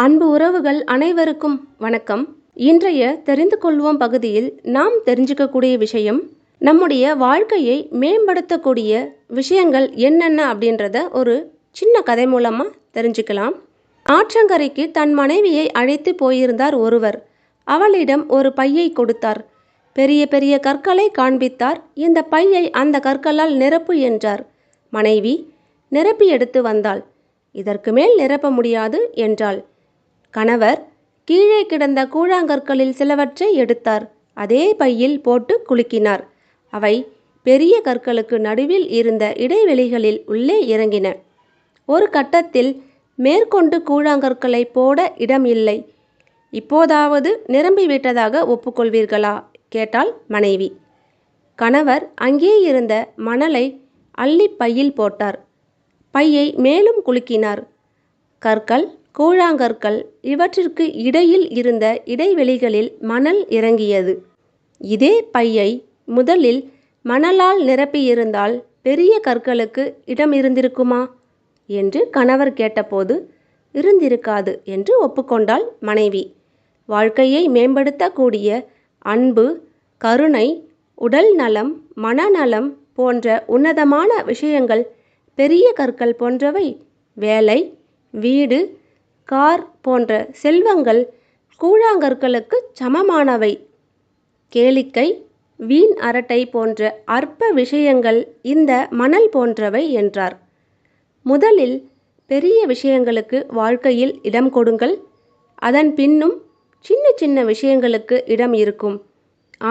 அன்பு உறவுகள் அனைவருக்கும் வணக்கம். இன்றைய தெரிந்து கொள்வோம் பகுதியில் நாம் தெரிஞ்சுக்கக்கூடிய விஷயம் நம்முடைய வாழ்க்கையை மேம்படுத்தக்கூடிய விஷயங்கள் என்னென்ன அப்படின்றத ஒரு சின்ன கதை மூலமாக தெரிஞ்சுக்கலாம். ஆற்றங்கரைக்கு தன் மனைவியை அழைத்து போயிருந்தார் ஒருவர். அவளிடம் ஒரு பையை கொடுத்தார். பெரிய பெரிய கற்களை காண்பித்தார். இந்த பையை அந்த கற்களால் நிரப்பு என்றார். மனைவி நிரப்பி எடுத்து வந்தாள். இதற்கு மேல் நிரப்ப முடியாது என்றாள். கணவர் கீழே கிடந்த கூழாங்கற்களில் சிலவற்றை எடுத்தார். அதே பையில் போட்டு குலுக்கினார். அவை பெரிய கற்களுக்கு நடுவில் இருந்த இடைவெளிகளில் உள்ளே இறங்கின. ஒரு கட்டத்தில் மேற்கொண்டு கூழாங்கற்களை போட இடம் இல்லை. இப்போதாவது நிரம்பிவிட்டதாக ஒப்புக்கொள்வீர்களா? கேட்டாள் மனைவி. கணவர் அங்கே இருந்த மணலை அள்ளி பையில் போட்டார். பையை மேலும் குலுக்கினார். கற்கள் கூழாங்கற்கள் இவற்றிற்கு இடையில் இருந்த இடைவெளிகளில் மணல் இறங்கியது. இதே பையை முதலில் மணலால் நிரப்பியிருந்தால் பெரிய கற்களுக்கு இடம் இருந்திருக்குமா? என்று கணவர் கேட்டபோது இருந்திருக்காது என்று ஒப்புக்கொண்டாள் மனைவி. வாழ்க்கையை மேம்படுத்தக்கூடிய அன்பு கருணை உடல் நலம் மனநலம் போன்ற உன்னதமான விஷயங்கள் பெரிய கற்கள் போன்றவை. வேலை வீடு கார் போன்ற செல்வங்கள் கூழாங்கற்களுக்கு சமமானவை. கேளிக்கை வீண் அரட்டை போன்ற அற்ப விஷயங்கள் இந்த மணல் போன்றவை என்றார். முதலில் பெரிய விஷயங்களுக்கு வாழ்க்கையில் இடம் கொடுங்கள். அதன் பின்னும் சின்ன சின்ன விஷயங்களுக்கு இடம் இருக்கும்.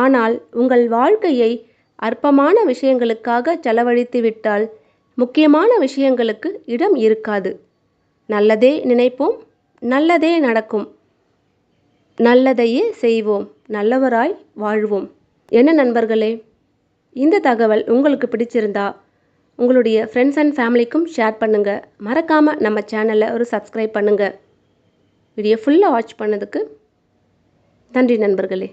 ஆனால் உங்கள் வாழ்க்கையை அற்பமான விஷயங்களுக்காக செலவழித்து விட்டால் முக்கியமான விஷயங்களுக்கு இடம் இருக்காது. நல்லதே நினைப்போம். நல்லதே நடக்கும். நல்லதையே செய்வோம். நல்லவராய் வாழ்வோம். என்ன நண்பர்களே இந்த தகவல் உங்களுக்கு பிடிச்சிருந்தா உங்களுடைய ஃப்ரெண்ட்ஸ் அண்ட் ஃபேமிலிக்கும் ஷேர் பண்ணுங்கள் மறக்காமல் நம்ம சேனலை ஒரு சப்ஸ்கிரைப் பண்ணுங்கள் வீடியோ ஃபுல்லாக வாட்ச் பண்ணதுக்கு நன்றி நண்பர்களே.